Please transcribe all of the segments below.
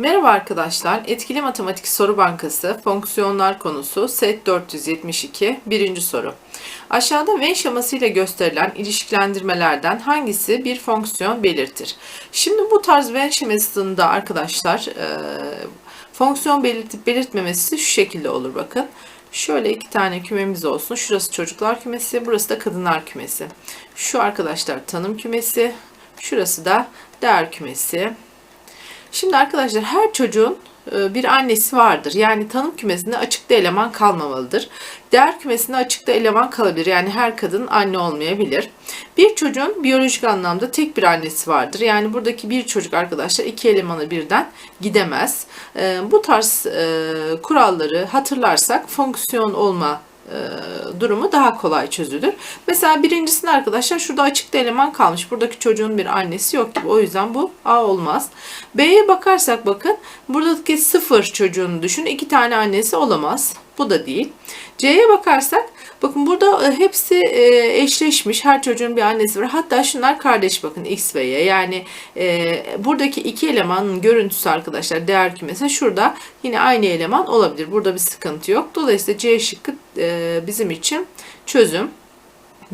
Merhaba arkadaşlar. Etkili Matematik Soru Bankası fonksiyonlar konusu set 472 birinci soru. Aşağıda Venn şemasıyla gösterilen ilişkilendirmelerden hangisi bir fonksiyon belirtir? Şimdi bu tarz Venn şemasında arkadaşlar e, fonksiyon belirtip belirtmemesi şu şekilde olur bakın. Şöyle iki tane kümemiz olsun. Şurası çocuklar kümesi, burası da kadınlar kümesi. Şu arkadaşlar tanım kümesi, şurası da değer kümesi. Şimdi arkadaşlar her çocuğun e, bir annesi vardır. Yani tanım kümesinde açıkta eleman kalmamalıdır. Değer kümesinde açıkta eleman kalabilir. Yani her kadın anne olmayabilir. Bir çocuğun biyolojik anlamda tek bir annesi vardır. Yani buradaki bir çocuk arkadaşlar iki elemanı birden gidemez. E, bu tarz e, kuralları hatırlarsak fonksiyon olma durumu daha kolay çözülür. Mesela birincisinde arkadaşlar şurada açıkta eleman kalmış. Buradaki çocuğun bir annesi yok gibi. O yüzden bu A olmaz. B'ye bakarsak bakın buradaki sıfır çocuğunu düşün. iki tane annesi olamaz. Bu da değil. C'ye bakarsak bakın burada e, hepsi e, eşleşmiş. Her çocuğun bir annesi var. Hatta şunlar kardeş bakın X ve Y. Yani e, buradaki iki elemanın görüntüsü arkadaşlar değer kümesi şurada yine aynı eleman olabilir. Burada bir sıkıntı yok. Dolayısıyla C şıkkı bizim için çözüm.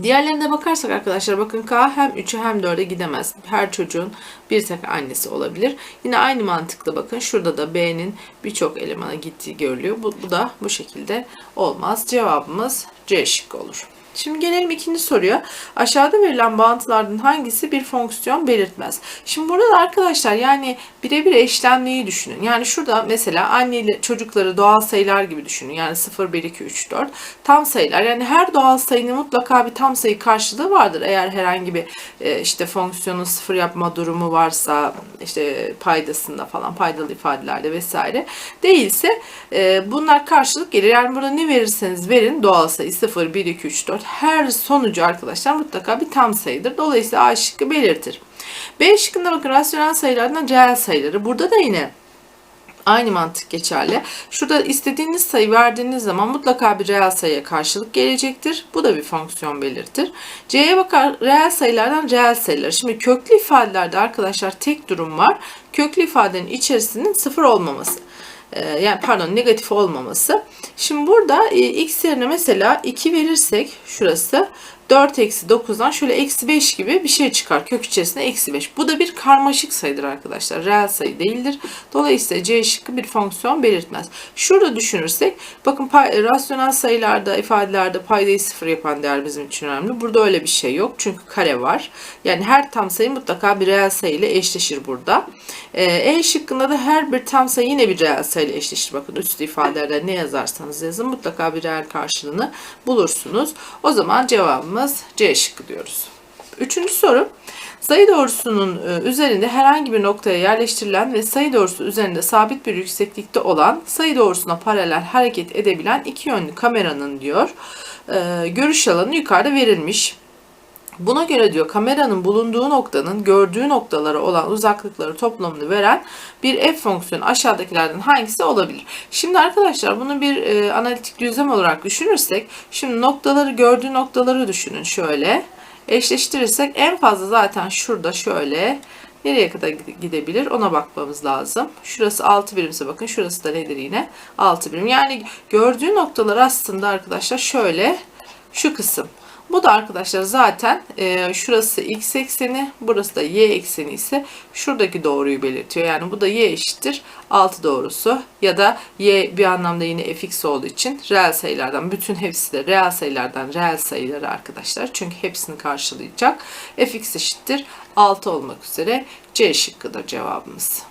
Diğerlerine bakarsak arkadaşlar bakın K hem 3'e hem 4'e gidemez. Her çocuğun bir tek annesi olabilir. Yine aynı mantıkla bakın şurada da B'nin birçok elemana gittiği görülüyor. Bu, bu da bu şekilde olmaz. Cevabımız C şıkkı olur. Şimdi gelelim ikinci soruya. Aşağıda verilen bağıntılardan hangisi bir fonksiyon belirtmez? Şimdi burada da arkadaşlar yani birebir eşlenmeyi düşünün. Yani şurada mesela anne ile çocukları doğal sayılar gibi düşünün. Yani 0, 1, 2, 3, 4 tam sayılar. Yani her doğal sayının mutlaka bir tam sayı karşılığı vardır. Eğer herhangi bir e, işte fonksiyonun sıfır yapma durumu varsa işte paydasında falan paydalı ifadelerde vesaire değilse e, bunlar karşılık gelir. Yani burada ne verirseniz verin doğal sayı 0, 1, 2, 3, 4 her sonucu arkadaşlar mutlaka bir tam sayıdır. Dolayısıyla A şıkkı belirtir. B şıkkında bakın rasyonel sayılardan reel sayıları. Burada da yine Aynı mantık geçerli. Şurada istediğiniz sayı verdiğiniz zaman mutlaka bir reel sayıya karşılık gelecektir. Bu da bir fonksiyon belirtir. C'ye bakar reel sayılardan reel sayılar. Şimdi köklü ifadelerde arkadaşlar tek durum var. Köklü ifadenin içerisinin sıfır olmaması. Ee, yani pardon negatif olmaması. Şimdi burada e, x yerine mesela 2 verirsek şurası 4 eksi 9'dan şöyle eksi 5 gibi bir şey çıkar. Kök içerisinde eksi 5. Bu da bir karmaşık sayıdır arkadaşlar. Reel sayı değildir. Dolayısıyla C şıkkı bir fonksiyon belirtmez. Şurada düşünürsek bakın pay, rasyonel sayılarda ifadelerde paydayı sıfır yapan değer bizim için önemli. Burada öyle bir şey yok. Çünkü kare var. Yani her tam sayı mutlaka bir reel sayı ile eşleşir burada. Ee, e şıkkında da her bir tam sayı yine bir reel sayı ile eşleşir. Bakın üstü ifadelerde ne yazarsanız yazın mutlaka bir reel karşılığını bulursunuz. O zaman cevabımız cevabımız C şıkkı diyoruz. Üçüncü soru. Sayı doğrusunun e, üzerinde herhangi bir noktaya yerleştirilen ve sayı doğrusu üzerinde sabit bir yükseklikte olan sayı doğrusuna paralel hareket edebilen iki yönlü kameranın diyor e, görüş alanı yukarıda verilmiş. Buna göre diyor kameranın bulunduğu noktanın gördüğü noktalara olan uzaklıkları toplamını veren bir f fonksiyonu aşağıdakilerden hangisi olabilir? Şimdi arkadaşlar bunu bir e, analitik düzlem olarak düşünürsek şimdi noktaları gördüğü noktaları düşünün şöyle. Eşleştirirsek en fazla zaten şurada şöyle nereye kadar gidebilir ona bakmamız lazım. Şurası 6 birimse bakın şurası da nedir yine 6 birim. Yani gördüğü noktalar aslında arkadaşlar şöyle şu kısım. Bu da arkadaşlar zaten e, şurası x ekseni, burası da y ekseni ise şuradaki doğruyu belirtiyor. Yani bu da y eşittir 6 doğrusu ya da y bir anlamda yine fx olduğu için reel sayılardan bütün hepsi de reel sayılardan reel sayıları arkadaşlar. Çünkü hepsini karşılayacak. fx eşittir 6 olmak üzere C şıkkıdır cevabımız.